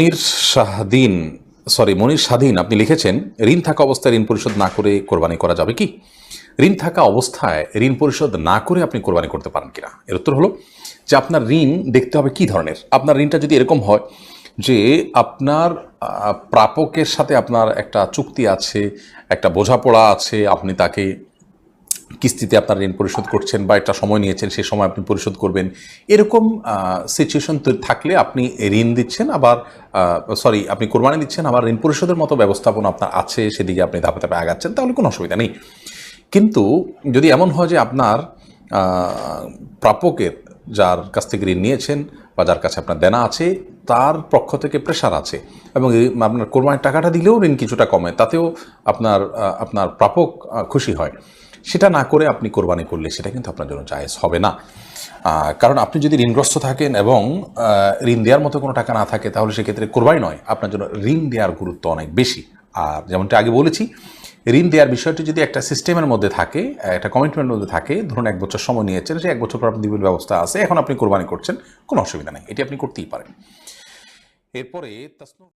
মনির Shahdeen sorry মনির স্বাধীন আপনি লিখেছেন, ঋণ থাকা অবস্থায় ঋণ পরিশোধ না করে কোরবানি করা যাবে কি? ঋণ থাকা অবস্থায় ঋণ পরিশোধ না করে আপনি কোরবানি করতে পারেন কিনা? এর উত্তর হলো যে আপনার ঋণ দেখতে হবে কি ধরনের? আপনার ঋণটা যদি এরকম হয় যে আপনার প্রাপকের সাথে আপনার একটা চুক্তি আছে, একটা বোঝাপড়া আছে, আপনি তাকে কিস্তিতে আপনার ঋণ পরিশোধ করছেন বা একটা সময় নিয়েছেন, সেই সময় আপনি পরিশোধ করবেন। এরকম সিচুয়েশন থাকলে আপনি ঋণ দিচ্ছেন, আবার সরি আপনি কোরবানি দিচ্ছেন, আবার ঋণ পরিশোধের মতো ব্যবস্থাপনা আপনার আছে, সেদিকে আপনি ধাপে ধাপে আগাচ্ছেন, তাহলে কোনো অসুবিধা নেই। কিন্তু যদি এমন হয় যে আপনার প্রাপকের যার কাছ থেকে ঋণ নিয়েছেন বা যার কাছে আপনার দেনা আছে, তার পক্ষ থেকে প্রেশার আছে এবং আপনার কোরবানির টাকাটা দিলেও ঋণ কিছুটা কমে, তাতেও আপনার আপনার প্রাপক খুশি হয়। সেটা না করে আপনি কোরবানি করলে সেটা কিন্তু আপনার জন্য জায়েজ হবে না। কারণ আপনি যদি ঋণগ্রস্ত থাকেন এবং ঋণ দেওয়ার মতো কোনো টাকা না থাকে, তাহলে সেক্ষেত্রে কোরবানি নয়, আপনার জন্য ঋণ দেওয়ার গুরুত্ব অনেক বেশি। আর যেমনটা আগে বলেছি, ঋণ দেওয়ার বিষয়টি যদি একটা সিস্টেমের মধ্যে থাকে, একটা কমিটমেন্টের মধ্যে থাকে, ধরুন এক বছর সময় নিয়েছেন যে এক বছর পর আপনি ব্যবস্থা আছে, এখন আপনি কোরবানি করছেন, কোনো অসুবিধা নেই, এটি আপনি করতেই পারেন। এরপরে